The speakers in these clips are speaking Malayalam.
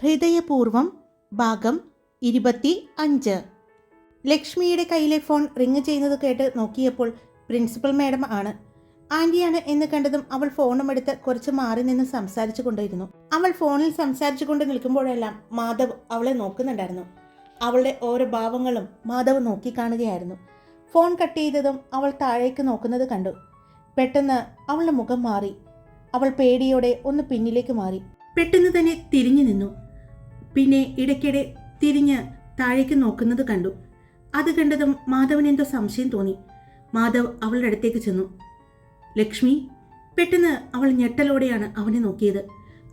ഹൃദയപൂർവം ഭാഗം ഇരുപത്തി അഞ്ച്. ലക്ഷ്മിയുടെ കയ്യിലെ ഫോൺ റിങ് ചെയ്യുന്നത് കേട്ട് നോക്കിയപ്പോൾ പ്രിൻസിപ്പൽ മാഡം ആണ്. ആന്റിയാണ് എന്ന് കണ്ടതും അവൾ ഫോണും എടുത്ത് കുറച്ച് മാറി നിന്ന് സംസാരിച്ചു കൊണ്ടിരുന്നു. അവൾ ഫോണിൽ സംസാരിച്ചു കൊണ്ട് നിൽക്കുമ്പോഴെല്ലാം മാധവ് അവളെ നോക്കുന്നുണ്ടായിരുന്നു. അവളുടെ ഓരോ ഭാവങ്ങളും മാധവ് നോക്കിക്കാണുകയായിരുന്നു ഫോൺ കട്ട് ചെയ്തതും അവൾ താഴേക്ക് നോക്കുന്നത് കണ്ടു. പെട്ടെന്ന് അവളുടെ മുഖം മാറി. അവൾ പേടിയോടെ ഒന്ന് പിന്നിലേക്ക് മാറി. പെട്ടെന്ന് തന്നെ തിരിഞ്ഞു നിന്നു. പിന്നെ ഇടയ്ക്കിടെ തിരിഞ്ഞ് താഴേക്ക് നോക്കുന്നത് കണ്ടു. അത് കണ്ടതും മാധവന് എന്തോ സംശയം തോന്നി. മാധവ് അവളുടെ അടുത്തേക്ക് ചെന്നു. ലക്ഷ്മി പെട്ടെന്ന് അവൾ ഞെട്ടലോടെയാണ് അവനെ നോക്കിയത്.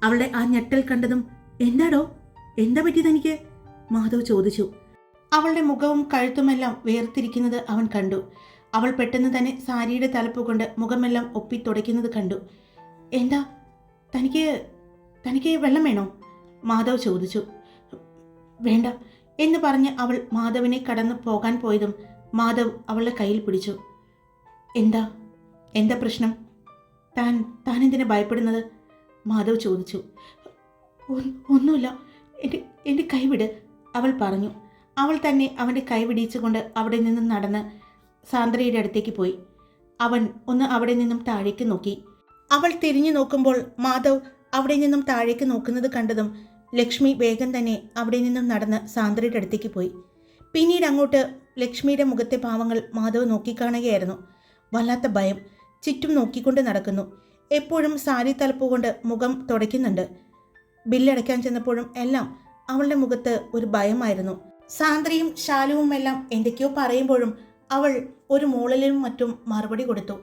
അവളുടെ ആ ഞെട്ടൽ കണ്ടതും എന്താടോ? എന്താ പറ്റിയത് എനിക്ക്? മാധവ് ചോദിച്ചു. അവളുടെ മുഖവും കഴുത്തുമെല്ലാം വേർതിരിക്കുന്നത് അവൻ കണ്ടു. അവൾ പെട്ടെന്ന് തന്നെ സാരിയുടെ തലപ്പ് കൊണ്ട് മുഖമെല്ലാം ഒപ്പി തുടയ്ക്കുന്നത് കണ്ടു. എന്താ? തനിക്ക് തനിക്ക് വെള്ളം വേണോ? മാധവ് ചോദിച്ചു. വേണ്ട എന്ന് പറഞ്ഞ് അവൾ മാധവിനെ കടന്നു പോകാൻ പോയതും മാധവ് അവളുടെ കയ്യിൽ പിടിച്ചു. എന്താ? എന്താ പ്രശ്നം? താൻ താൻ എന്തിനാ ഭയപ്പെടുന്നത്? മാധവ് ചോദിച്ചു. "ഒ- ഒന്നുമില്ല. എന്റെ എന്റെ കൈവിട് അവൾ പറഞ്ഞു. അവൾ തന്നെ അവന്റെ കൈ പിടിച്ചുകൊണ്ട് അവിടെ നിന്നും നടന്ന് സാന്ദ്രയുടെ അടുത്തേക്ക് പോയി. അവൻ ഒന്ന് അവിടെ നിന്നും താഴേക്ക് നോക്കി. അവൾ തിരിഞ്ഞു നോക്കുമ്പോൾ മാധവ് അവിടെ നിന്നും താഴേക്ക് നോക്കുന്നത് കണ്ടതും ലക്ഷ്മി വേഗം തന്നെ അവിടെ നിന്നും നടന്ന് സാന്ദ്രയുടെ അടുത്തേക്ക് പോയി. പിന്നീട് അങ്ങോട്ട് ലക്ഷ്മിയുടെ മുഖത്തെ ഭാവങ്ങൾ മാധവ് നോക്കിക്കാണുകയായിരുന്നു. വല്ലാത്ത ഭയം. ചുറ്റും നോക്കിക്കൊണ്ട് നടക്കുന്നു. എപ്പോഴും സാരി തലപ്പ് കൊണ്ട് മുഖം തുടയ്ക്കുന്നുണ്ട്. ബില്ലടയ്ക്കാൻ ചെന്നപ്പോഴും എല്ലാം അവളുടെ മുഖത്ത് ഒരു ഭയമായിരുന്നു. സാന്ദ്രയും ശാലുവും എല്ലാം എന്തൊക്കെയോ പറയുമ്പോഴും അവൾ ഒരു മൂളലിലും മറ്റും മറുപടി കൊടുത്തു.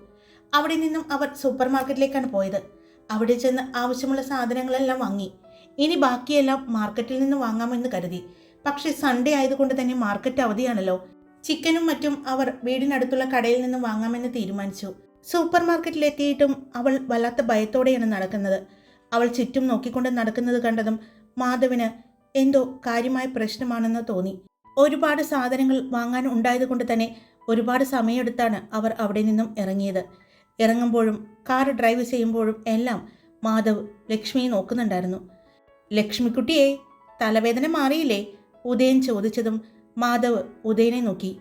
അവിടെ നിന്നും അവർ സൂപ്പർ മാർക്കറ്റിലേക്കാണ് പോയത്. അവിടെ ചെന്ന് ആവശ്യമുള്ള സാധനങ്ങളെല്ലാം വാങ്ങി. ഇനി ബാക്കിയെല്ലാം മാർക്കറ്റിൽ നിന്ന് വാങ്ങാമെന്ന് കരുതി. പക്ഷേ സൺഡേ ആയതുകൊണ്ട് തന്നെ മാർക്കറ്റ് അവധിയാണല്ലോ. ചിക്കനും മറ്റും അവർ വീടിനടുത്തുള്ള കടയിൽ നിന്ന് വാങ്ങാമെന്ന് തീരുമാനിച്ചു. സൂപ്പർ മാർക്കറ്റിലെത്തിയിട്ടും അവൾ വല്ലാത്ത ഭയത്തോടെയാണ് നടക്കുന്നത്. അവൾ ചുറ്റും നോക്കിക്കൊണ്ട് നടക്കുന്നത് കണ്ടതും മാധവിന് എന്തോ കാര്യമായ പ്രശ്നമാണെന്ന് തോന്നി. ഒരുപാട് സാധനങ്ങൾ വാങ്ങാൻ ഉണ്ടായതുകൊണ്ട് തന്നെ ഒരുപാട് സമയമെടുത്താണ് അവർ അവിടെ നിന്നും ഇറങ്ങിയത്. ഇറങ്ങുമ്പോഴും കാർ ഡ്രൈവ് ചെയ്യുമ്പോഴും എല്ലാം മാധവ് ലക്ഷ്മിയെ നോക്കുന്നുണ്ടായിരുന്നു. ലക്ഷ്മിക്കുട്ടിയെ തലവേദന മാറിയില്ലേ? ഉദയൻ ചോദിച്ചതും മാധവ് ഉദയനെ നോക്കി.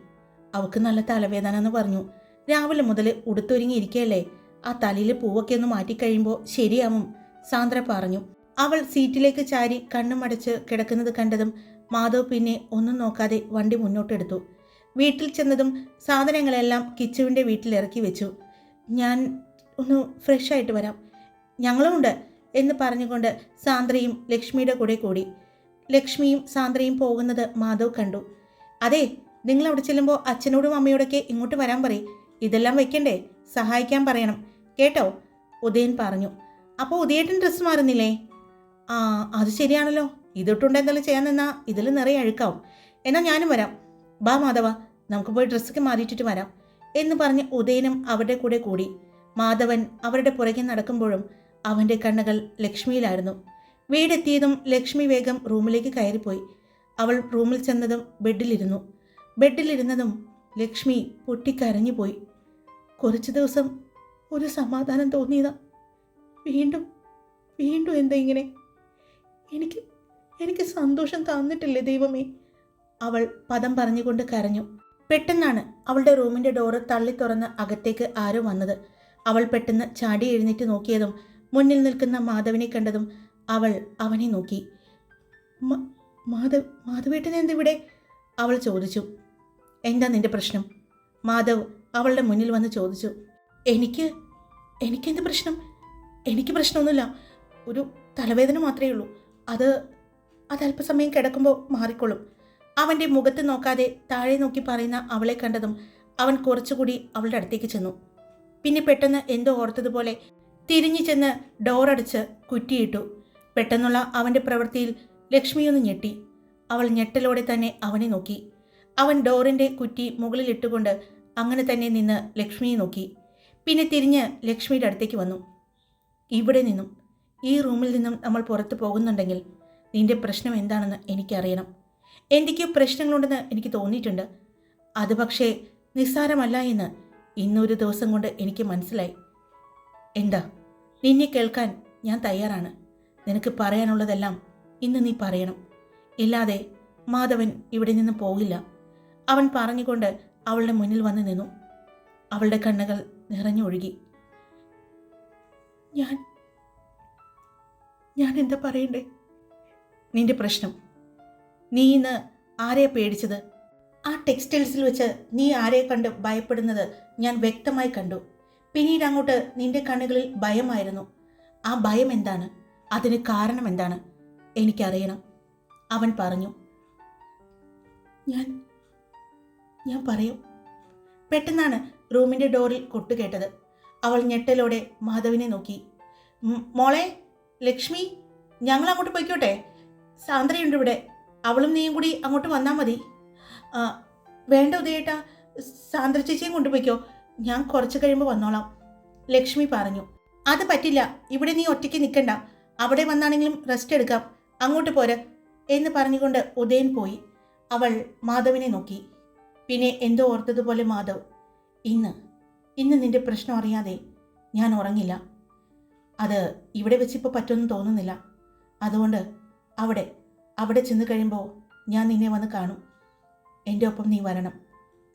അവൾക്ക് നല്ല തലവേദന എന്ന് പറഞ്ഞു. രാവിലെ മുതൽ ഉടുത്തൊരുങ്ങിയിരിക്കുകയല്ലേ ആ തലയിൽ പൂവൊക്കെ ഒന്ന് മാറ്റിക്കഴിയുമ്പോൾ ശരിയാവും സാന്ദ്ര പറഞ്ഞു. അവൾ സീറ്റിലേക്ക് ചാരി കണ്ണുമടച്ച് കിടക്കുന്നത് കണ്ടതും മാധവ് പിന്നെ ഒന്നും നോക്കാതെ വണ്ടി മുന്നോട്ടെടുത്തു. വീട്ടിൽ ചെന്നതും സാധനങ്ങളെല്ലാം കിച്ചുവിന്റെ വീട്ടിൽ ഇറക്കി വെച്ചു. ഞാൻ ഒന്ന് ഫ്രഷ് ആയിട്ട് വരാം. ഞങ്ങളുമുണ്ട്. എന്ന് പറഞ്ഞുകൊണ്ട് സാന്ദ്രയും ലക്ഷ്മിയുടെ കൂടെ കൂടി. ലക്ഷ്മിയും സാന്ദ്രയും പോകുന്നത് മാധവ് കണ്ടു. അതെ നിങ്ങൾ അവിടെ ചെല്ലുമ്പോൾ അച്ഛനോടും അമ്മയോടൊക്കെ ഇങ്ങോട്ട് വരാൻ പറയും. ഇതെല്ലാം വെക്കണ്ടേ? സഹായിക്കാൻ പറയണം. കേട്ടോ? ഉദയൻ പറഞ്ഞു. അപ്പോൾ ഉദയേട്ടൻ ഡ്രസ്സ് മാറുന്നില്ലേ? ആ അത് ശരിയാണല്ലോ. ഇതിട്ടുണ്ട് എന്തെങ്കിലും ചെയ്യാൻ നിന്നാ. ഇതിൽ നിറയെ അഴുക്കാവും. എന്നാൽ ഞാനും വരാം. ബാ മാധവ നമുക്ക് പോയി ഡ്രസ്സൊക്കെ മാറിയിട്ടിട്ട് വരാം. എന്ന് പറഞ്ഞ് ഉദയനും അവരുടെ കൂടെ കൂടി. മാധവൻ അവരുടെ പുറകെ നടക്കുമ്പോഴും അവന്റെ കണ്ണുകൾ ലക്ഷ്മിയിലായിരുന്നു. വീടെത്തിയതും ലക്ഷ്മി വേഗം റൂമിലേക്ക് കയറിപ്പോയി. അവൾ റൂമിൽ ചെന്നതും ബെഡിലിരുന്നു. ബെഡിലിരുന്നതും ലക്ഷ്മി പൊട്ടിക്കരഞ്ഞു പോയി കുറച്ച് ദിവസം ഒരു സമാധാനം തോന്നിയതാ. വീണ്ടും വീണ്ടും എന്താ ഇങ്ങനെ? എനിക്ക് എനിക്ക് സന്തോഷം തന്നിട്ടില്ലേ ദൈവമേ? അവൾ പദം പറഞ്ഞുകൊണ്ട് കരഞ്ഞു. പെട്ടെന്നാണ് അവളുടെ റൂമിന്റെ ഡോറ് തള്ളി തുറന്ന് അകത്തേക്ക് ആരോ വന്നത്. അവൾ പെട്ടെന്ന് ചാടി എഴുന്നേറ്റ് നോക്കിയതും മുന്നിൽ നിൽക്കുന്ന മാധവിനെ കണ്ടതും അവൾ അവനെ നോക്കി. "മ- മാധവ് മാധവേട്ടൻ എന്തിവിടെ? അവൾ ചോദിച്ചു. എന്താ നിന്റെ പ്രശ്നം? മാധവ് അവളുടെ മുന്നിൽ വന്ന് ചോദിച്ചു. എനിക്ക് എനിക്കെന്ത് പ്രശ്നം? എനിക്ക് പ്രശ്നമൊന്നുമില്ല. ഒരു തലവേദന മാത്രമേ ഉള്ളൂ. അത് അത് അല്പസമയം കിടക്കുമ്പോൾ മാറിക്കൊള്ളും അവന്റെ മുഖത്ത് നോക്കാതെ താഴെ നോക്കി പറയുന്ന അവളെ കണ്ടതും അവൻ കുറച്ചുകൂടി അവളുടെ അടുത്തേക്ക് ചെന്നു. പിന്നെ പെട്ടെന്ന് എന്തോ ഓർത്തതുപോലെ തിരിഞ്ഞു ചെന്ന് ഡോറടച്ച് കുറ്റിയിട്ടു. പെട്ടെന്നുള്ള അവന്റെ പ്രവൃത്തിയിൽ ലക്ഷ്മിയൊന്ന് ഞെട്ടി. അവൾ ഞെട്ടലോടെ തന്നെ അവനെ നോക്കി. അവൻ ഡോറിന്റെ കുറ്റി മുകളിലിട്ടുകൊണ്ട് അങ്ങനെ തന്നെ നിന്ന് ലക്ഷ്മിയെ നോക്കി. പിന്നെ തിരിഞ്ഞ് ലക്ഷ്മിയുടെ അടുത്തേക്ക് വന്നു. ഇവിടെ നിന്നും ഈ റൂമിൽ നിന്നും നമ്മൾ പുറത്തു പോകുന്നുണ്ടെങ്കിൽ നിന്റെ പ്രശ്നം എന്താണെന്ന് എനിക്കറിയണം. എന്തൊക്കെയോ പ്രശ്നങ്ങളുണ്ടെന്ന് എനിക്ക് തോന്നിയിട്ടുണ്ട്. അത് പക്ഷേ നിസ്സാരമല്ല എന്ന് ഇന്നൊരു ദിവസം കൊണ്ട് എനിക്ക് മനസ്സിലായി. എന്താ? നിന്നെ കേൾക്കാൻ ഞാൻ തയ്യാറാണ്. നിനക്ക് പറയാനുള്ളതെല്ലാം ഇന്ന് നീ പറയണം. ഇല്ലാതെ മാധവൻ ഇവിടെ നിന്ന് പോകില്ല. അവൻ പറഞ്ഞുകൊണ്ട് അവളുടെ മുന്നിൽ വന്ന് നിന്നു. അവളുടെ കണ്ണുകൾ നിറഞ്ഞൊഴുകി. ഞാൻ ഞാൻ എന്താ പറയണ്ടേ? നിന്റെ പ്രശ്നം. നീ ഇന്ന് ആരെയാ പേടിച്ചത്? ആ ടെക്സ്റ്റൈൽസിൽ വെച്ച് നീ ആരെ കണ്ട് ഭയപ്പെടുന്നത് ഞാൻ വ്യക്തമായി കണ്ടു. പിന്നീട് അങ്ങോട്ട് നിന്റെ കണ്ണുകളിൽ ഭയമായിരുന്നു. ആ ഭയം എന്താണ്? അതിന് കാരണം എന്താണ്? എനിക്കറിയണം. അവൻ പറഞ്ഞു ഞാൻ ഞാൻ പറയും. പെട്ടെന്നാണ് റൂമിന്റെ ഡോറിൽ കൊട്ടുകേട്ടത് അവൾ ഞെട്ടലോടെ മാധവിനെ നോക്കി. "ഉം, മോളെ ലക്ഷ്മി ഞങ്ങൾ അങ്ങോട്ട് പോയിക്കോട്ടെ. സാന്ദ്രയുണ്ട് ഇവിടെ. അവളും നീയും കൂടി അങ്ങോട്ട് വന്നാൽ മതി. വേണ്ട ഉദയേട്ടാ സാന്ദ്ര ചേച്ചിയും കൊണ്ടുപോയിക്കോ. ഞാൻ കുറച്ച് കഴിയുമ്പോൾ വന്നോളാം. ലക്ഷ്മി പറഞ്ഞു. അത് പറ്റില്ല. ഇവിടെ നീ ഒറ്റയ്ക്ക് നിൽക്കണ്ട അവിടെ വന്നാണെങ്കിലും റെസ്റ്റ് എടുക്കാം. അങ്ങോട്ട് പോരെ എന്ന് പറഞ്ഞുകൊണ്ട് ഉദയൻ പോയി. അവൾ മാധവിനെ നോക്കി. പിന്നെ എന്തോ ഓർത്തതുപോലെ മാധവ് ഇന്ന് ഇന്ന് നിന്റെ പ്രശ്നം അറിയാതെ ഞാൻ ഉറങ്ങില്ല. അത് ഇവിടെ വെച്ചിപ്പോൾ പറ്റുമെന്ന് തോന്നുന്നില്ല. അതുകൊണ്ട് അവിടെ അവിടെ ചെന്ന് കഴിയുമ്പോൾ ഞാൻ നിന്നെ വന്ന് കാണും. എന്റെ ഒപ്പം നീ വരണം.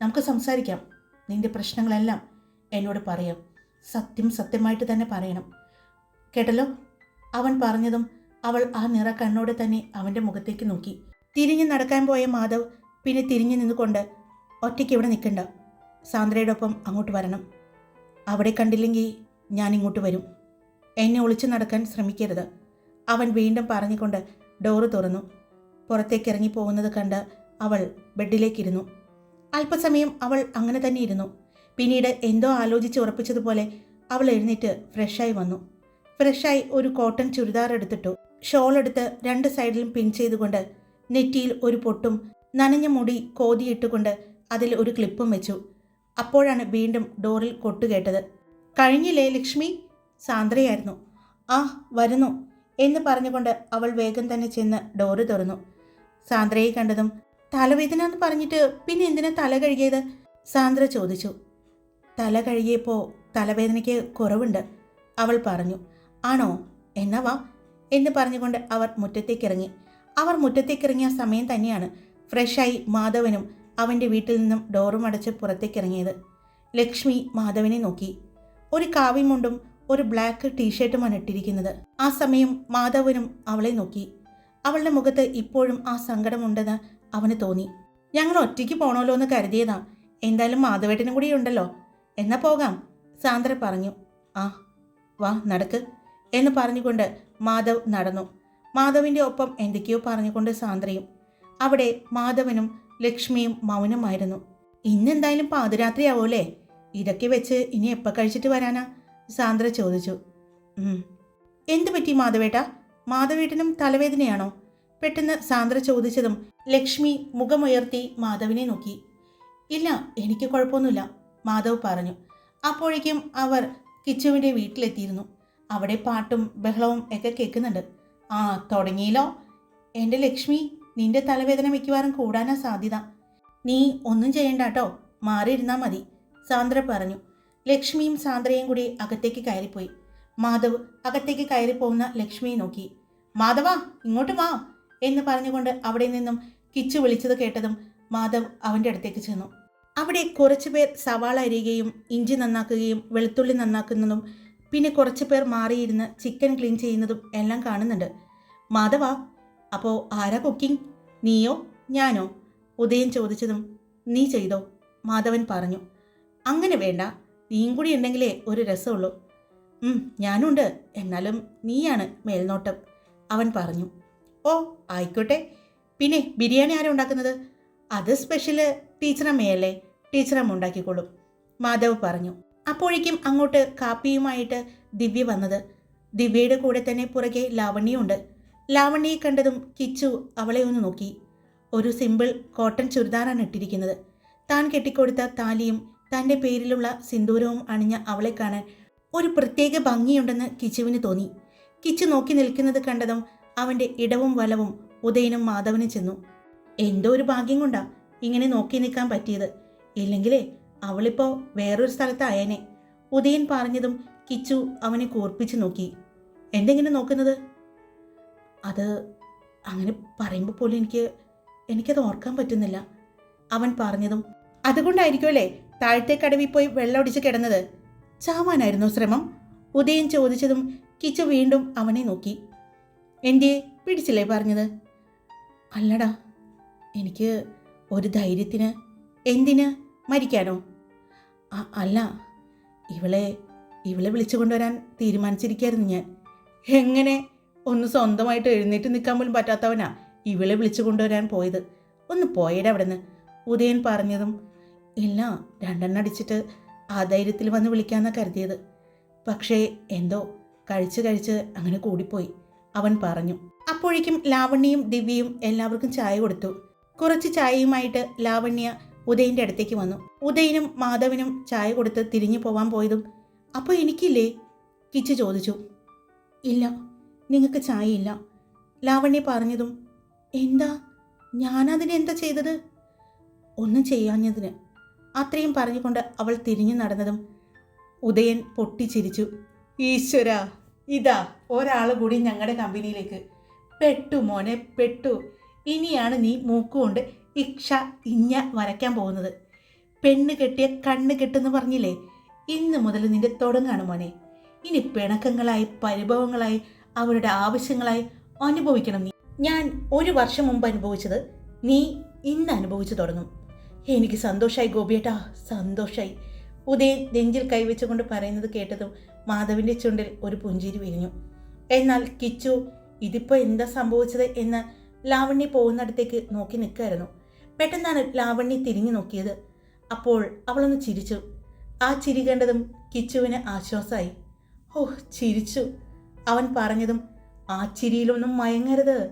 നമുക്ക് സംസാരിക്കാം. നിന്റെ പ്രശ്നങ്ങളെല്ലാം എന്നോട് പറയാം. സത്യം സത്യമായിട്ട് തന്നെ പറയണം. കേട്ടല്ലോ? അവൻ പറഞ്ഞതും അവൾ ആ നിറ കണ്ണോടെ തന്നെ അവന്റെ മുഖത്തേക്ക് നോക്കി. തിരിഞ്ഞു നടക്കാൻ പോയ മാധവ് പിന്നെ തിരിഞ്ഞു നിന്നുകൊണ്ട് ഒറ്റയ്ക്ക് ഇവിടെ നിൽക്കണ്ട. സാന്ദ്രയുടെ ഒപ്പം അങ്ങോട്ട് വരണം. അവിടെ കണ്ടില്ലെങ്കിൽ ഞാൻ ഇങ്ങോട്ട് വരും. എന്നെ ഒളിച്ചു നടക്കാൻ ശ്രമിക്കരുത്. അവൻ വീണ്ടും പറഞ്ഞുകൊണ്ട് ഡോറ് തുറന്നു. പുറത്തേക്ക് ഇറങ്ങി പോകുന്നത് കണ്ട് അവൾ ബെഡിലേക്കിരുന്നു. അല്പസമയം അവൾ അങ്ങനെ തന്നെ ഇരുന്നു. പിന്നീട് എന്തോ ആലോചിച്ച് ഉറപ്പിച്ചതുപോലെ അവൾ എഴുന്നേറ്റ് ഫ്രഷായി വന്നു. ഫ്രഷായി ഒരു കോട്ടൺ ചുരിദാർ എടുത്തിട്ടു. ഷോൾ എടുത്ത് രണ്ട് സൈഡിലും പിൻ ചെയ്തുകൊണ്ട് നെറ്റിയിൽ ഒരു പൊട്ടും നനഞ്ഞ മുടി കോതിയിട്ടുകൊണ്ട് അതിൽ ഒരു ക്ലിപ്പും വെച്ചു. അപ്പോഴാണ് വീണ്ടും ഡോറിൽ കൊട്ടുകേട്ടത് കഴിഞ്ഞില്ലേ ലക്ഷ്മി? സാന്ദ്രയായിരുന്നു. ആ വരുന്നു. എന്ന് പറഞ്ഞുകൊണ്ട് അവൾ വേഗം തന്നെ ചെന്ന് ഡോറ് തുറന്നു. സാന്ദ്രയെ കണ്ടതും തലവേദന എന്ന് പറഞ്ഞിട്ട് പിന്നെ എന്തിനാ തല കഴുകിയത്? സാന്ദ്ര ചോദിച്ചു. തല കഴുകിയപ്പോൾ തലവേദനയ്ക്ക് കുറവുണ്ട് അവൾ പറഞ്ഞു. ആണോ? എന്നാ വാ എന്ന് പറഞ്ഞുകൊണ്ട് അവർ മുറ്റത്തേക്കിറങ്ങി. അവർ മുറ്റത്തേക്കിറങ്ങിയ സമയം തന്നെയാണ് ഫ്രഷായി മാധവനും അവന്റെ വീട്ടിൽ നിന്നും ഡോറും അടച്ച് പുറത്തേക്കിറങ്ങിയത്. ലക്ഷ്മി മാധവനെ നോക്കി. ഒരു കാവിമുണ്ടും ഒരു ബ്ലാക്ക് ടീഷർട്ടുമാണ് ഇട്ടിരിക്കുന്നത്. ആ സമയം മാധവനും അവളെ നോക്കി. അവളുടെ മുഖത്ത് ഇപ്പോഴും ആ സങ്കടമുണ്ടെന്ന് അവന് തോന്നി. ഞങ്ങൾ ഒറ്റയ്ക്ക് പോണല്ലോ എന്ന് കരുതിയതാ. എന്തായാലും മാധവേട്ടനും കൂടി ഉണ്ടല്ലോ. എന്നാ പോകാം സാന്ദ്ര പറഞ്ഞു. ആ വാ നടക്ക് എന്ന് പറഞ്ഞുകൊണ്ട് മാധവ് നടന്നു. മാധവിന്റെ ഒപ്പം എന്തൊക്കെയോ പറഞ്ഞുകൊണ്ട് സാന്ദ്രയും അവിടെ മാധവനും ലക്ഷ്മിയും മൗനമായിരുന്നു. ഇന്നെന്തായാലും പാതിരാത്രിയാവൂലേ? ഇതൊക്കെ വെച്ച് ഇനി എപ്പോൾ കഴിച്ചിട്ട് വരാനാ? സാന്ദ്ര ചോദിച്ചു. എന്ത് പറ്റി മാധവേട്ട? മാധവേട്ടനും തലവേദനയാണോ? പെട്ടെന്ന് സാന്ദ്ര ചോദിച്ചതും ലക്ഷ്മി മുഖമുയർത്തി മാധവിനെ നോക്കി. ഇല്ല എനിക്ക് കുഴപ്പമൊന്നുമില്ല മാധവ് പറഞ്ഞു. അപ്പോഴേക്കും അവർ കിച്ചുവിന്റെ വീട്ടിലെത്തിയിരുന്നു. അവിടെ പാട്ടും ബഹളവും ഒക്കെ കേൾക്കുന്നുണ്ട്. ആ തുടങ്ങിയല്ലോ. എന്റെ ലക്ഷ്മി നിന്റെ തലവേദന മിക്കവാറും കൂടാനാ സാധ്യത. നീ ഒന്നും ചെയ്യണ്ട കേട്ടോ മാറിയിരുന്നാൽ മതി സാന്ദ്ര പറഞ്ഞു. ലക്ഷ്മിയും സാന്ദ്രയും കൂടി അകത്തേക്ക് കയറിപ്പോയി. മാധവ് അകത്തേക്ക് കയറിപ്പോകുന്ന ലക്ഷ്മിയെ നോക്കി. മാധവ ഇങ്ങോട്ട് വാ. എന്ന് പറഞ്ഞുകൊണ്ട് അവിടെ നിന്നും കിച്ചു വിളിച്ചത് കേട്ടതും മാധവ് അവന്റെ അടുത്തേക്ക് ചെന്നു. അവിടെ കുറച്ച് പേർ സവാള അരിയുകയും ഇഞ്ചി നന്നാക്കുകയും വെളുത്തുള്ളി നന്നാക്കുന്നതും പിന്നെ കുറച്ച് പേർ മാറിയിരുന്ന് ചിക്കൻ ക്ലീൻ ചെയ്യുന്നതും എല്ലാം കാണുന്നുണ്ട്. മാധവ അപ്പോൾ ആരാ കുക്കിംഗ് നീയോ? ഞാനോ? ഉദയൻ ചോദിച്ചതും നീ ചെയ്തോ? മാധവൻ പറഞ്ഞു. അങ്ങനെ വേണ്ട നീയും കൂടി ഉണ്ടെങ്കിലേ ഒരു രസമുള്ളൂ. ഞാനുണ്ട് എന്നാലും നീയാണ് മേൽനോട്ടം അവൻ പറഞ്ഞു. ഓ ആയിക്കോട്ടെ. പിന്നെ ബിരിയാണി ആരാ ഉണ്ടാക്കുന്നത്? അത് സ്പെഷ്യൽ ടീച്ചറമ്മയല്ലേ? ടീച്ചറമ്മ ഉണ്ടാക്കിക്കോളും മാധവ് പറഞ്ഞു. അപ്പോഴേക്കും അങ്ങോട്ട് കാപ്പിയുമായിട്ട് ദിവ്യ വന്നത്. ദിവ്യയുടെ കൂടെ തന്നെ പുറകെ ലാവണ്യുണ്ട് ലാവണ്യെ കണ്ടതും കിച്ചു അവളെ ഒന്ന് നോക്കി. ഒരു സിമ്പിൾ കോട്ടൺ ചുരിദാറാണ് ഇട്ടിരിക്കുന്നത്. താൻ കെട്ടിക്കൊടുത്ത താലിയും തന്റെ പേരിലുള്ള സിന്ദൂരവും അണിഞ്ഞ അവളെ കാണാൻ ഒരു പ്രത്യേക ഭംഗിയുണ്ടെന്ന് കിച്ചുവിന് തോന്നി. കിച്ചു നോക്കി നിൽക്കുന്നത് കണ്ടതും അവന്റെ ഇടവും വലവും ഉദയനും മാധവനും ചെന്നു. എന്തോ ഒരു ഭാഗ്യം കൊണ്ടാ ഇങ്ങനെ നോക്കി നിൽക്കാൻ പറ്റിയത്. ഇല്ലെങ്കിലേ അവളിപ്പോൾ വേറൊരു സ്ഥലത്തായേനെ. ഉദയൻ പറഞ്ഞതും കിച്ചു അവനെ കൂർപ്പിച്ചു നോക്കി. എന്തെങ്ങനെ നോക്കുന്നത്? അത് അങ്ങനെ പറയുമ്പോൾ പോലും എനിക്ക് എനിക്കത് ഓർക്കാൻ പറ്റുന്നില്ല. അവൻ പറഞ്ഞതും അതുകൊണ്ടായിരിക്കുമല്ലേ താഴത്തെ കടവിൽ പോയി വെള്ളമൊടിച്ച് കിടന്നത്? ചാവാനായിരുന്നു ശ്രമം? ഉദയൻ ചോദിച്ചതും കിച്ചു വീണ്ടും അവനെ നോക്കി. എന്റെ പിടിച്ചില്ലേ പറഞ്ഞത്? അല്ലടാ എനിക്ക് ഒരു ധൈര്യത്തിന് എന്തിന് മരിക്കാനോ? അല്ല ഇവളെ ഇവളെ വിളിച്ചു കൊണ്ടുവരാൻ തീരുമാനിച്ചിരിക്കായിരുന്നു ഞാൻ. എങ്ങനെ ഒന്ന് സ്വന്തമായിട്ട് എഴുന്നേറ്റ് നിൽക്കാൻ പോലും പറ്റാത്തവനാ ഇവളെ വിളിച്ചു കൊണ്ടുവരാൻ പോയത്. ഒന്ന് പോയേടെ അവിടെ നിന്ന് ഉദയൻ പറഞ്ഞതും ഇല്ല രണ്ടെണ്ണം അടിച്ചിട്ട് ആ ധൈര്യത്തിൽ വന്ന് വിളിക്കാമെന്നാണ് കരുതിയത്. പക്ഷേ എന്തോ കഴിച്ച് കഴിച്ച് അങ്ങനെ കൂടിപ്പോയി. അവൻ പറഞ്ഞു. അപ്പോഴേക്കും ലാവണ്യയും ദിവ്യയും എല്ലാവർക്കും ചായ കൊടുത്തു. കുറച്ച് ചായയുമായിട്ട് ലാവണ്യ ഉദയന്റെ അടുത്തേക്ക് വന്നു. ഉദയനും മാധവനും ചായ കൊടുത്ത് തിരിഞ്ഞു പോവാൻ പോയതും അപ്പോൾ എനിക്കില്ലേ? കിച്ചു ചോദിച്ചു. ഇല്ല നിങ്ങൾക്ക് ചായയില്ല. ലാവണ്യ പറഞ്ഞതും എന്താ? ഞാനതിന് എന്താ ചെയ്തത്? ഒന്നും ചെയ്യാഞ്ഞതിന്. അത്രയും പറഞ്ഞുകൊണ്ട് അവൾ തിരിഞ്ഞു നടന്നതും ഉദയൻ പൊട്ടിച്ചിരിച്ചു. ഈശ്വര ഇതാ ഒരാൾ കൂടി ഞങ്ങളുടെ കമ്പനിയിലേക്ക്. പെട്ടു മോനെ പെട്ടു. ഇനിയാണ് നീ മൂക്കുകൊണ്ട് ഇക്ഷ ഇഞ്ഞ വരയ്ക്കാൻ പോകുന്നത്. പെണ്ണ് കെട്ടിയ കണ്ണ് കെട്ടെന്ന് പറഞ്ഞില്ലേ? ഇന്ന് മുതൽ നിന്റെ തുടങ്ങാണ് മോനെ. ഇനി പിണക്കങ്ങളായി പരിഭവങ്ങളായി അവരുടെ ആവശ്യങ്ങളായി അനുഭവിക്കണം നീ. ഞാൻ ഒരു വർഷം മുമ്പ് അനുഭവിച്ചത് നീ ഇന്ന് അനുഭവിച്ചു തുടങ്ങും. എനിക്ക് സന്തോഷമായി ഗോപിയേട്ടാ സന്തോഷമായി ഉദയൻ നെഞ്ചിൽ കൈവച്ചുകൊണ്ട് പറയുന്നത് കേട്ടതും മാധവിന്റെ ചുണ്ടിൽ ഒരു പുഞ്ചിരി വിരിഞ്ഞു. എന്നാൽ കിച്ചു ഇതിപ്പോൾ എന്താ സംഭവിച്ചത്? എന്ന് ലാവണ്യ പോകുന്നിടത്തേക്ക് നോക്കി നിൽക്കായിരുന്നു പെട്ടെന്നാണ് ലാവണ്യ തിരിഞ്ഞു നോക്കിയത്. അപ്പോൾ അവളൊന്ന് ചിരിച്ചു. ആ ചിരി കണ്ടതും കിച്ചുവിന് ആശ്വാസമായി. ഓഹ് ചിരിച്ചു. അവൻ പറഞ്ഞതും ആ ചിരിയിലൊന്നും മയങ്ങരുത്.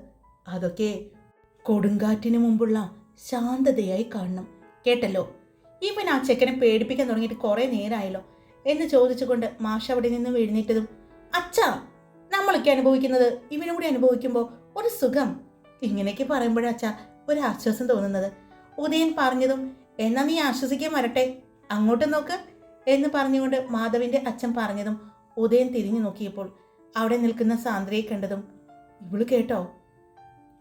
അതൊക്കെ കൊടുങ്കാറ്റിന് മുമ്പുള്ള ശാന്തതയായി കാണണം. കേട്ടല്ലോ. ഇവൻ ആ ചെക്കനെ പേടിപ്പിക്കാൻ തുടങ്ങിയിട്ട് കുറേ നേരമായല്ലോ. എന്ന് ചോദിച്ചുകൊണ്ട് മാഷ അവിടെ നിന്ന് എഴുന്നേറ്റതും അച്ഛാ നമ്മളൊക്കെ അനുഭവിക്കുന്നത് ഇവനും കൂടി അനുഭവിക്കുമ്പോൾ ഒരു സുഖം. ഇങ്ങനെയൊക്കെ പറയുമ്പോഴാച്ചാ ഒരു ആശ്വാസം തോന്നുന്നത്. ഉദയൻ പറഞ്ഞതും എന്നാ നീ ആശ്വസിക്കാൻ വരട്ടെ അങ്ങോട്ട് നോക്ക് എന്ന് പറഞ്ഞുകൊണ്ട് മാധവിന്റെ അച്ഛൻ പറഞ്ഞതും ഉദയൻ തിരിഞ്ഞു നോക്കിയപ്പോൾ അവിടെ നിൽക്കുന്ന സാന്ദ്രയെ കണ്ടതും ഇവൾ കേട്ടോ?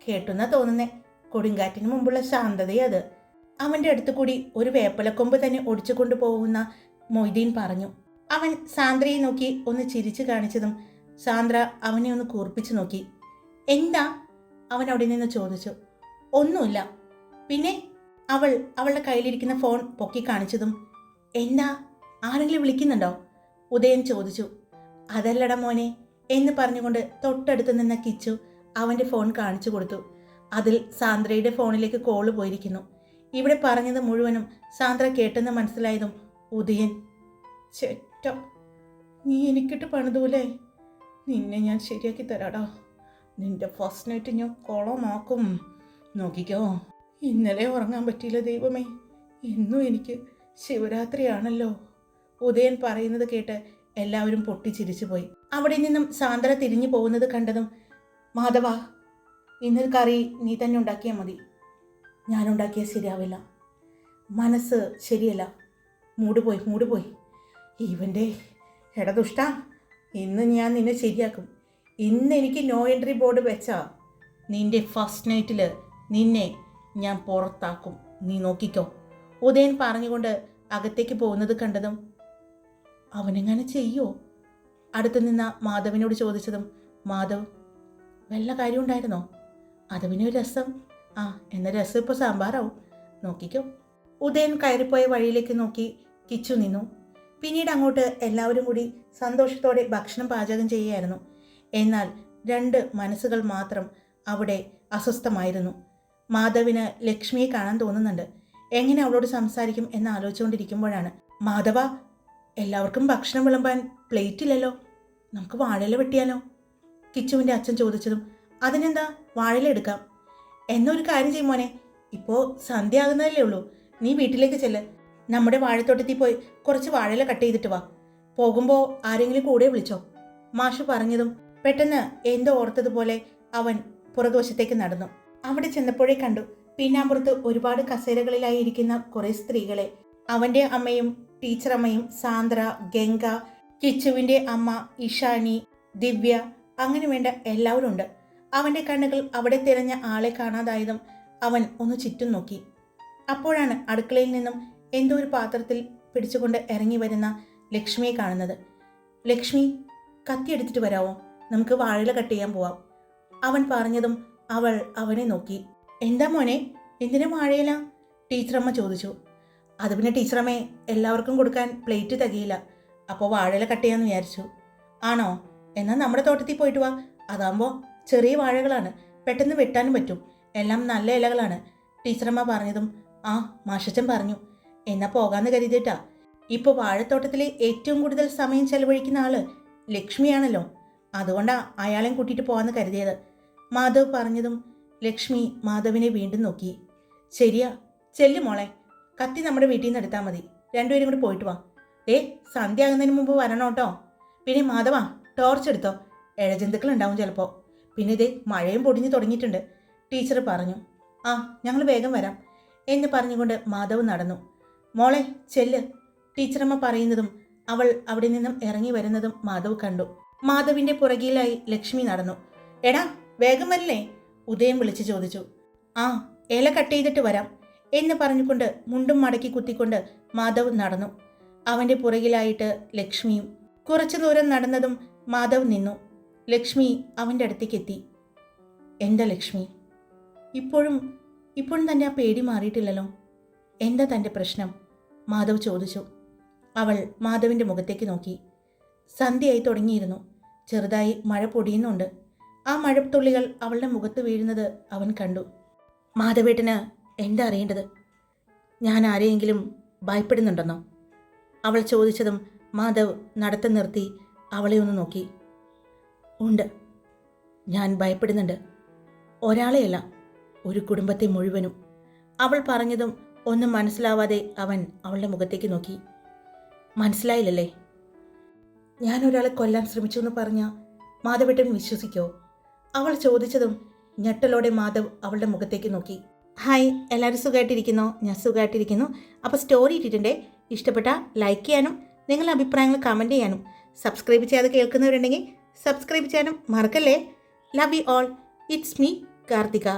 കേട്ടുന്നാ തോന്നുന്നേ കൊടുങ്കാറ്റിന് മുമ്പുള്ള ശാന്തതയെ അവന്റെ അടുത്ത് കൂടി ഒരു വേപ്പലക്കൊമ്പ് തന്നെ ഒടിച്ചു കൊണ്ടുപോകുന്ന മൊയ്തീൻ പറഞ്ഞു. അവൻ സാന്ദ്രയെ നോക്കി ഒന്ന് ചിരിച്ചു കാണിച്ചതും സാന്ദ്ര അവനെ ഒന്ന് കൂർപ്പിച്ചു നോക്കി. എന്താ? അവൻ അവിടെ നിന്ന് ചോദിച്ചു. ഒന്നുമില്ല. പിന്നെ അവൾ അവളുടെ കയ്യിലിരിക്കുന്ന ഫോൺ പൊക്കി കാണിച്ചതും എന്താ? ആരെങ്കിലും വിളിക്കുന്നുണ്ടോ? ഉദയൻ ചോദിച്ചു. അതല്ലട മോനെ എന്ന് പറഞ്ഞുകൊണ്ട് തൊട്ടടുത്ത് നിന്ന കിച്ചു അവന്റെ ഫോൺ കാണിച്ചു കൊടുത്തു. അതിൽ സാന്ദ്രയുടെ ഫോണിലേക്ക് കോൾ പോയിരിക്കുന്നു. ഇവിടെ പറഞ്ഞത് മുഴുവനും സാന്ദ്ര കേട്ടെന്ന് മനസ്സിലായതും ഉദയൻ ചേട്ട നീ എനിക്കിട്ട് പണിതൂലേ നിന്നെ ഞാൻ ശരിയാക്കി തരാടാ. നിന്റെ ഫസ്റ്റ് നൈറ്റ് ഞാൻ കുളമാക്കും. നോക്കിക്കോ. ഇന്നലെ ഉറങ്ങാൻ പറ്റിയില്ല ദൈവമേ. ഇന്നും എനിക്ക് ശിവരാത്രിയാണല്ലോ. ഉദയൻ പറയുന്നത് കേട്ട് എല്ലാവരും പൊട്ടിച്ചിരിച്ചു പോയി. അവിടെ നിന്നും സാന്ദ്ര തിരിഞ്ഞു പോകുന്നത് കണ്ടതും മാധവ ഇന്ന് കറി നീ തന്നെ ഉണ്ടാക്കിയാൽ മതി. ഞാനുണ്ടാക്കിയാൽ ശരിയാവില്ല. മനസ്സ് ശരിയല്ല. മൂട് പോയി മൂട് പോയി ഇവന്റെ എടതുഷ്ട ഇന്ന് ഞാൻ നിന്നെ ശരിയാക്കും. ഇന്ന് എനിക്ക് നോ എൻട്രി ബോർഡ് വെച്ചാ നിന്റെ ഫസ്റ്റ് നൈറ്റിൽ നിന്നെ ഞാൻ പുറത്താക്കും. നീ നോക്കിക്കോ. ഉദയൻ പറഞ്ഞുകൊണ്ട് അകത്തേക്ക് പോകുന്നത് കണ്ടതും അവനെങ്ങനെ ചെയ്യോ? അടുത്ത് നിന്ന മാധവിനോട് ചോദിച്ചതും മാധവ് വല്ല കാര്യമുണ്ടായിരുന്നോ? അത് പിന്നെ ഒരു രസം. ആ എന്ന രസം ഇപ്പോൾ സാമ്പാറാവും. നോക്കിക്കോ. ഉദയൻ കയറിപ്പോയ വഴിയിലേക്ക് നോക്കി കിച്ചു നിന്നു. പിന്നീട് അങ്ങോട്ട് എല്ലാവരും കൂടി സന്തോഷത്തോടെ ഭക്ഷണം പാചകം ചെയ്യുകയായിരുന്നു. എന്നാൽ രണ്ട് മനസ്സുകൾ മാത്രം അവിടെ അസ്വസ്ഥമായിരുന്നു. മാധവിന് ലക്ഷ്മിയെ കാണാൻ തോന്നുന്നുണ്ട്. എങ്ങനെ അവളോട് സംസാരിക്കും എന്ന് ആലോചിച്ചുകൊണ്ടിരിക്കുമ്പോഴാണ് മാധവ എല്ലാവർക്കും ഭക്ഷണം വിളമ്പാൻ പ്ലേറ്റ് ഇല്ലല്ലോ നമുക്ക് വാഴയില വെട്ടിയാലോ? കിച്ചുവിന്റെ അച്ഛൻ ചോദിച്ചതും അതിനെന്താ? വാഴയില എടുക്കാം. എന്നൊരു കാര്യം ചെയ്യും മോനെ. ഇപ്പോൾ സന്ധ്യ ആകുന്നതല്ലേ ഉള്ളൂ. നീ വീട്ടിലേക്ക് ചെല്ല്. നമ്മുടെ വാഴത്തോട്ടത്തിൽ പോയി കുറച്ച് വാഴയില കട്ട് ചെയ്തിട്ട് വാ. പോകുമ്പോൾ ആരെങ്കിലും കൂടെ വിളിച്ചോ. മാഷ് പറഞ്ഞതും പെട്ടെന്ന് എന്തോ ഓർത്തതുപോലെ അവൻ പുറകുവശത്തേക്ക് നടന്നു. അവിടെ ചെന്നപ്പോഴേ കണ്ടു പിന്നാമ്പുറത്ത് ഒരുപാട് കസേരകളിലായി ഇരിക്കുന്ന കുറേ സ്ത്രീകളെ. അവന്റെ അമ്മയും ടീച്ചർ അമ്മയും സാന്ദ്ര ഗംഗ കിച്ചുവിന്റെ അമ്മ ഇഷാനി ദിവ്യ അങ്ങനെ വേണ്ട എല്ലാവരും ഉണ്ട്. അവന്റെ കണ്ണുകൾ അവിടെ തിരഞ്ഞ ആളെ കാണാതായതും അവൻ ഒന്ന് ചുറ്റും നോക്കി. അപ്പോഴാണ് അടുക്കളയിൽ നിന്നും എന്തോ ഒരു പാത്രത്തിൽ പിടിച്ചുകൊണ്ട് ഇറങ്ങി വരുന്ന ലക്ഷ്മിയെ കാണുന്നത്. ലക്ഷ്മി കത്തി എടുത്തിട്ട് വരാവോ? നമുക്ക് വാഴയില കട്ട് ചെയ്യാൻ പോവാം. അവൻ പറഞ്ഞതും അവൾ അവനെ നോക്കി. എന്താ മോനെ എന്തിനാ വാഴയില? ടീച്ചറമ്മ ചോദിച്ചു. അത് പിന്നെ ടീച്ചറമ്മേ എല്ലാവർക്കും കൊടുക്കാൻ പ്ലേറ്റ് തികയില്ല. അപ്പോൾ വാഴയില കട്ട് ചെയ്യാമെന്ന് വിചാരിച്ചു. ആണോ? എന്നാൽ നമ്മുടെ തോട്ടത്തിൽ പോയിട്ട് വാ. അതാകുമ്പോൾ ചെറിയ വാഴകളാണ്. പെട്ടെന്ന് വെട്ടാനും പറ്റും. എല്ലാം നല്ല ഇലകളാണ്. ടീച്ചറമ്മ പറഞ്ഞതും ആ മാഷച്ചൻ പറഞ്ഞു. എന്നാ പോകാന്ന് കരുതിയിട്ടാ ഇപ്പോൾ വാഴത്തോട്ടത്തിലെ ഏറ്റവും കൂടുതൽ സമയം ചെലവഴിക്കുന്ന ആൾ ലക്ഷ്മിയാണല്ലോ. അതുകൊണ്ടാ അയാളെയും കൂട്ടിയിട്ട് പോകാന്ന് കരുതിയത്. മാധവ് പറഞ്ഞതും ലക്ഷ്മി മാധവിനെ വീണ്ടും നോക്കി. ശരിയാ ചെല്ലു മോളെ. കത്തി നമ്മുടെ വീട്ടിൽ നിന്ന് എടുത്താൽ മതി. രണ്ടുപേരും കൂടി പോയിട്ട് വാ. ഏ സന്ധ്യ ആകുന്നതിന് മുമ്പ് വരണം കേട്ടോ. പിന്നെ മാധവ ടോർച്ച് എടുത്തോ. ഇഴജന്തുക്കൾ ഉണ്ടാവും ചിലപ്പോൾ പിന്നെ ഇതേ മഴയും പൊടിഞ്ഞു തുടങ്ങിയിട്ടുണ്ട്. ടീച്ചർ പറഞ്ഞു. ആ ഞങ്ങൾ വേഗം വരാം. എന്ന് പറഞ്ഞുകൊണ്ട് മാധവ് നടന്നു. മോളെ ചെല്ല് ടീച്ചറമ്മ പറയുന്നതും അവൾ അവിടെ നിന്നും ഇറങ്ങി വരുന്നതും മാധവ് കണ്ടു. മാധവിന്റെ പുറകിലായി ലക്ഷ്മി നടന്നു. എടാ വേഗം വരില്ലേ? ഉദയം വിളിച്ചു ചോദിച്ചു. ആ ഇല കട്ട് ചെയ്തിട്ട് വരാം എന്ന് പറഞ്ഞുകൊണ്ട് മുണ്ടും മടക്കി കുത്തിക്കൊണ്ട് മാധവ് നടന്നു. അവന്റെ പുറകിലായിട്ട് ലക്ഷ്മിയും കുറച്ചു ദൂരം നടന്നതും മാധവ് നിന്നു. ലക്ഷ്മി അവന്റെ അടുത്തേക്ക് എത്തി. എന്താ ലക്ഷ്മി? ഇപ്പോഴും ഇപ്പോഴും തന്റെ ആ പേടി മാറിയിട്ടില്ലല്ലോ? എന്താ തന്റെ പ്രശ്നം? മാധവ് ചോദിച്ചു. അവൾ മാധവിന്റെ മുഖത്തേക്ക് നോക്കി. സന്ധ്യയായി തുടങ്ങിയിരുന്നു. ചെറുതായി മഴ പൊടിയുന്നുണ്ട്. ആ മഴത്തുള്ളികൾ അവളുടെ മുഖത്ത് വീഴുന്നത് അവൻ കണ്ടു. മാധവേട്ടന് എന്താ അറിയേണ്ടത്? ഞാൻ ആരെയെങ്കിലും ഭയപ്പെടുന്നുണ്ടെന്നോ? അവൾ ചോദിച്ചതും മാധവ് നടത്തം നിർത്തി അവളെ ഒന്ന് നോക്കി. ഉണ്ട്. ഞാൻ ഭയപ്പെടുന്നുണ്ട്. ഒരാളെയല്ല. ഒരു കുടുംബത്തെ മുഴുവനും. അവൾ പറഞ്ഞതും ഒന്നും മനസ്സിലാവാതെ അവൻ അവളുടെ മുഖത്തേക്ക് നോക്കി. മനസ്സിലായില്ലല്ലേ? ഞാൻ ഒരാളെ കൊല്ലാൻ ശ്രമിച്ചു എന്ന് പറഞ്ഞ മാധവേട്ടൻ വിശ്വസിക്കോ? അവൾ ചോദിച്ചതും ഞെട്ടലോടെ മാധവ് അവളുടെ മുഖത്തേക്ക് നോക്കി. ഹായ് എല്ലാവരും സുഖമായിട്ടിരിക്കുന്നു ഞാൻ സുഖമായിട്ടിരിക്കുന്നു അപ്പോൾ സ്റ്റോറി ഇട്ടിട്ടുണ്ടേ. ഇഷ്ടപ്പെട്ട ലൈക്ക് ചെയ്യാനും നിങ്ങളുടെ അഭിപ്രായങ്ങൾ കമന്റ് ചെയ്യാനും. സബ്സ്ക്രൈബ് ചെയ്യാതെ കേൾക്കുന്നവരുണ്ടെങ്കിൽ സബ്സ്ക്രൈബ് ചെയ്യാനും മറക്കല്ലേ? Love you all it's me Karthika